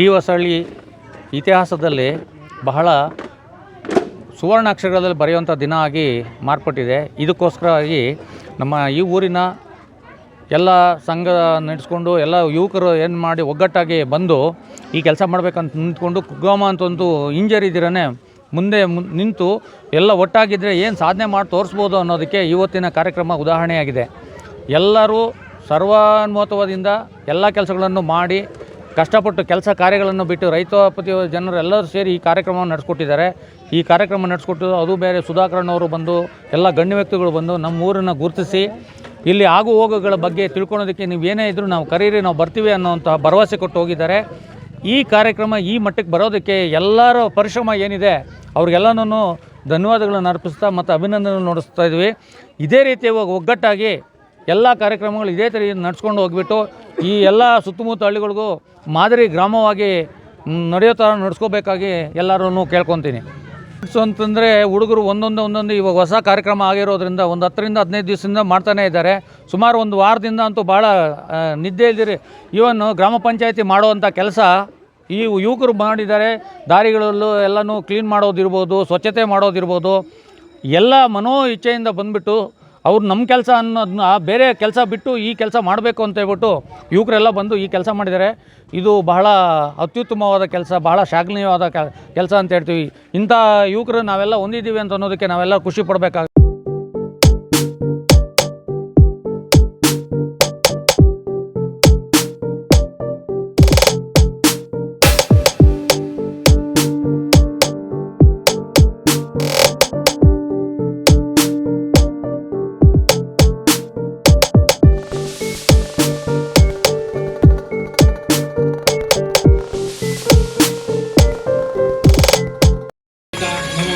T Hosalli ಇತಿಹಾಸದಲ್ಲಿ ಬಹಳ ಸುವರ್ಣಾಕ್ಷರದಲ್ಲಿ ಬರೆಯುವಂಥ ದಿನ ಆಗಿ ಮಾರ್ಪಟ್ಟಿದೆ. ಇದಕ್ಕೋಸ್ಕರವಾಗಿ ನಮ್ಮ ಈ ಊರಿನ ಎಲ್ಲ ಸಂಘ ನಡೆಸ್ಕೊಂಡು ಎಲ್ಲ ಯುವಕರು ಏನು ಮಾಡಿ ಒಗ್ಗಟ್ಟಾಗಿ ಬಂದು ಈ ಕೆಲಸ ಮಾಡಬೇಕಂತ ನಿಂತ್ಕೊಂಡು ಕುಗ್ಗಾಮ ಅಂತ ಒಂದು ಹಿಂಜರಿದಿರೇ ಮುಂದೆ ನಿಂತು ಎಲ್ಲ ಒಟ್ಟಾಗಿದ್ದರೆ ಏನು ಸಾಧನೆ ಮಾಡಿ ತೋರಿಸ್ಬೋದು ಅನ್ನೋದಕ್ಕೆ ಇವತ್ತಿನ ಕಾರ್ಯಕ್ರಮ ಉದಾಹರಣೆಯಾಗಿದೆ. ಎಲ್ಲರೂ ಸರ್ವಾನುಮತವಾದಿಂದ ಎಲ್ಲ ಕೆಲಸಗಳನ್ನು ಮಾಡಿ ಕಷ್ಟಪಟ್ಟು ಕೆಲಸ ಕಾರ್ಯಗಳನ್ನು ಬಿಟ್ಟು ರೈತಾಪತಿ ಜನರೆಲ್ಲರೂ ಸೇರಿ ಈ ಕಾರ್ಯಕ್ರಮವನ್ನು ನಡೆಸ್ಕೊಟ್ಟಿದ್ದಾರೆ. ಈ ಕಾರ್ಯಕ್ರಮ ನಡೆಸ್ಕೊಟ್ಟು ಅದು ಬೇರೆ ಸುಧಾಕರಣ್ಣವರು ಬಂದು, ಎಲ್ಲ ಗಣ್ಯ ವ್ಯಕ್ತಿಗಳು ಬಂದು ನಮ್ಮ ಊರನ್ನು ಗುರುತಿಸಿ, ಇಲ್ಲಿ ಆಗು ಹೋಗುಗಳ ಬಗ್ಗೆ ತಿಳ್ಕೊಳೋದಕ್ಕೆ ನೀವು ಏನೇ ಇದ್ದರೂ ನಾವು ಕರೀರಿ, ನಾವು ಬರ್ತೀವಿ ಅನ್ನೋಂತಹ ಭರವಸೆ ಕೊಟ್ಟು ಹೋಗಿದ್ದಾರೆ. ಈ ಕಾರ್ಯಕ್ರಮ ಈ ಮಟ್ಟಕ್ಕೆ ಬರೋದಕ್ಕೆ ಎಲ್ಲರ ಪರಿಶ್ರಮ ಏನಿದೆ, ಅವ್ರಿಗೆಲ್ಲನೂ ಧನ್ಯವಾದಗಳನ್ನು ಅರ್ಪಿಸ್ತಾ ಮತ್ತು ಅಭಿನಂದನೆ ನೋಡಿಸ್ತಾ ಇದ್ವಿ. ಇದೇ ರೀತಿ ಒಗ್ಗಟ್ಟಾಗಿ ಎಲ್ಲ ಕಾರ್ಯಕ್ರಮಗಳು ಇದೇ ಥರ ನಡೆಸ್ಕೊಂಡು ಹೋಗ್ಬಿಟ್ಟು ಈ ಎಲ್ಲ ಸುತ್ತಮುತ್ತ ಹಳ್ಳಿಗಳಿಗೂ ಮಾದರಿ ಗ್ರಾಮವಾಗಿ ನಡೆಯೋ ಥರ ನಡ್ಸ್ಕೋಬೇಕಾಗಿ ಎಲ್ಲರೂ ಕೇಳ್ಕೊತೀನಿ. ಸೊ ಅಂತಂದರೆ ಹುಡುಗರು ಒಂದೊಂದು ಒಂದೊಂದು ಇವಾಗ ಹೊಸ ಕಾರ್ಯಕ್ರಮ ಆಗಿರೋದ್ರಿಂದ ಒಂದು ಹತ್ತರಿಂದ ಹದಿನೈದು ದಿವಸದಿಂದ ಮಾಡ್ತಾನೇ ಇದ್ದಾರೆ. ಸುಮಾರು ಒಂದು ವಾರದಿಂದ ಅಂತೂ ಭಾಳ ನಿದ್ದೆ ಇಲ್ದಿರಿ. ಇವನು ಗ್ರಾಮ ಪಂಚಾಯತಿ ಮಾಡುವಂಥ ಕೆಲಸ ಈ ಯುವಕರು ಮಾಡಿದ್ದಾರೆ. ದಾರಿಗಳಲ್ಲೂ ಎಲ್ಲನೂ ಕ್ಲೀನ್ ಮಾಡೋದಿರ್ಬೋದು, ಸ್ವಚ್ಛತೆ ಮಾಡೋದಿರ್ಬೋದು. ಎಲ್ಲ ಮನೋ ಇಚ್ಛೆಯಿಂದ ಬಂದುಬಿಟ್ಟು ಅವ್ರು ನಮ್ಮ ಕೆಲಸ ಅನ್ನೋದನ್ನ ಬೇರೆ ಕೆಲಸ ಬಿಟ್ಟು ಈ ಕೆಲಸ ಮಾಡಬೇಕು ಅಂತ ಹೇಳ್ಬಿಟ್ಟು ಯುವಕರೆಲ್ಲ ಬಂದು ಈ ಕೆಲಸ ಮಾಡಿದ್ದಾರೆ. ಇದು ಬಹಳ ಅತ್ಯುತ್ತಮವಾದ ಕೆಲಸ, ಬಹಳ ಶ್ಲಾಘನೀಯವಾದ ಕೆಲಸ ಅಂತ ಹೇಳ್ತೀವಿ. ಇಂಥ ಯುವಕರು ನಾವೆಲ್ಲ ಹೊಂದಿದ್ದೀವಿ ಅಂತ ಅನ್ನೋದಕ್ಕೆ ನಾವೆಲ್ಲ ಖುಷಿ ಪಡಬೇಕಾಗ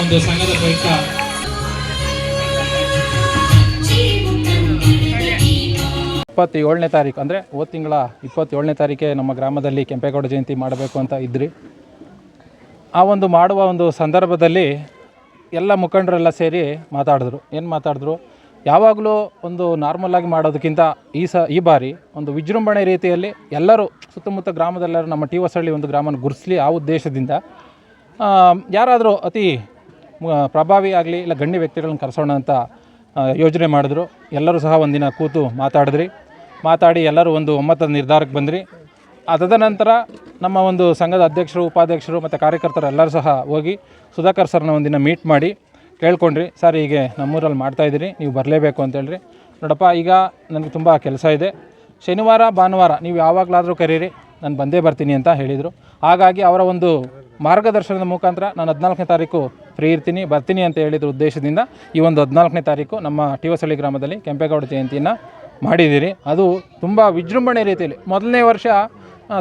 ಒಂದು ಸಂಘದ ಪ್ರಯುಕ್ತ. ಇಪ್ಪತ್ತೇಳನೇ ತಾರೀಕು, ಅಂದರೆ ಹೋದ ತಿಂಗಳ ಇಪ್ಪತ್ತೇಳನೇ ತಾರೀಕೆ ನಮ್ಮ ಗ್ರಾಮದಲ್ಲಿ ಕೆಂಪೇಗೌಡ ಜಯಂತಿ ಮಾಡಬೇಕು ಅಂತ ಇದ್ರಿ. ಆ ಒಂದು ಮಾಡುವ ಒಂದು ಸಂದರ್ಭದಲ್ಲಿ ಎಲ್ಲ ಮುಖಂಡರೆಲ್ಲ ಸೇರಿ ಮಾತಾಡಿದ್ರು. ಏನು ಮಾತಾಡಿದ್ರು? ಯಾವಾಗಲೂ ಒಂದು ನಾರ್ಮಲಾಗಿ ಮಾಡೋದಕ್ಕಿಂತ ಈ ಸ, ಈ ಬಾರಿ ಒಂದು ವಿಜೃಂಭಣೆ ರೀತಿಯಲ್ಲಿ ಎಲ್ಲರೂ ಸುತ್ತಮುತ್ತ ಗ್ರಾಮದೆಲ್ಲರೂ ನಮ್ಮ ಟಿ ಹೊಸಳ್ಳಿ ಒಂದು ಗ್ರಾಮನ ಗುರುಸ್ಲಿ ಆ ಉದ್ದೇಶದಿಂದ ಯಾರಾದರೂ ಅತಿ ಪ್ರಭಾವಿ ಆಗಲಿ ಇಲ್ಲ ಗಣ್ಯ ವ್ಯಕ್ತಿಗಳನ್ನ ಕರೆಸೋಣ ಅಂತ ಯೋಚನೆ ಮಾಡಿದ್ರು. ಎಲ್ಲರೂ ಸಹ ಒಂದಿನ ಕೂತು ಮಾತಾಡಿದ್ರಿ. ಮಾತಾಡಿ ಎಲ್ಲರೂ ಒಂದು ಒಮ್ಮತದ ನಿರ್ಧಾರಕ್ಕೆ ಬಂದ್ರಿ. ಅದಾದ ನಂತರ ನಮ್ಮ ಒಂದು ಸಂಘದ ಅಧ್ಯಕ್ಷರು, ಉಪಾಧ್ಯಕ್ಷರು ಮತ್ತು ಕಾರ್ಯಕರ್ತರು ಎಲ್ಲರೂ ಸಹ ಹೋಗಿ ಸುಧಾಕರ್ ಸರ್ನ ಒಂದಿನ ಮೀಟ್ ಮಾಡಿ ಕೇಳ್ಕೊಂಡ್ರಿ. ಸರ್, ಹೀಗೆ ನಮ್ಮೂರಲ್ಲಿ ಮಾಡ್ತಾಯಿದ್ದೀರಿ ನೀವು ಬರಲೇಬೇಕು ಅಂತೇಳ್ರಿ ನೋಡಪ್ಪ, ಈಗ ನನಗೆ ತುಂಬ ಕೆಲಸ ಇದೆ. ಶನಿವಾರ, ಭಾನುವಾರ ನೀವು ಯಾವಾಗಲಾದರೂ ಕರೀರಿ. ನಾನು ಬಂದೇ ಬರ್ತೀನಿ ಅಂತ ಹೇಳಿದರು. ಹಾಗಾಗಿ ಅವರ ಒಂದು ಮಾರ್ಗದರ್ಶನದ ಮುಖಾಂತರ ನಾನು ಹದಿನಾಲ್ಕನೇ ತಾರೀಕು ಫ್ರೀ ಇರ್ತೀನಿ, ಬರ್ತೀನಿ ಅಂತ ಹೇಳಿದ ಉದ್ದೇಶದಿಂದ ಈ ಒಂದು ಹದಿನಾಲ್ಕನೇ ತಾರೀಕು ನಮ್ಮ ಟಿ ಹೊಸಳ್ಳಿ ಗ್ರಾಮದಲ್ಲಿ ಕೆಂಪೇಗೌಡ ಜಯಂತಿಯನ್ನು ಮಾಡಿದ್ದೀರಿ. ಅದು ತುಂಬ ವಿಜೃಂಭಣೆ ರೀತಿಯಲ್ಲಿ. ಮೊದಲನೇ ವರ್ಷ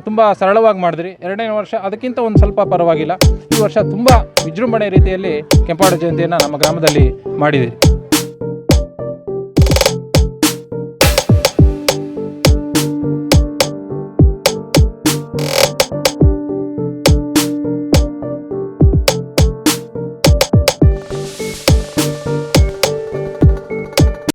ತುಂಬ ಸರಳವಾಗಿ ಮಾಡಿದ್ರಿ. ಎರಡನೇ ವರ್ಷ ಅದಕ್ಕಿಂತ ಒಂದು ಸ್ವಲ್ಪ ಪರವಾಗಿಲ್ಲ. ಈ ವರ್ಷ ತುಂಬ ವಿಜೃಂಭಣೆ ರೀತಿಯಲ್ಲಿ ಕೆಂಪೇಗೌಡ ಜಯಂತಿಯನ್ನು ನಮ್ಮ ಗ್ರಾಮದಲ್ಲಿ ಮಾಡಿದ್ದೀರಿ.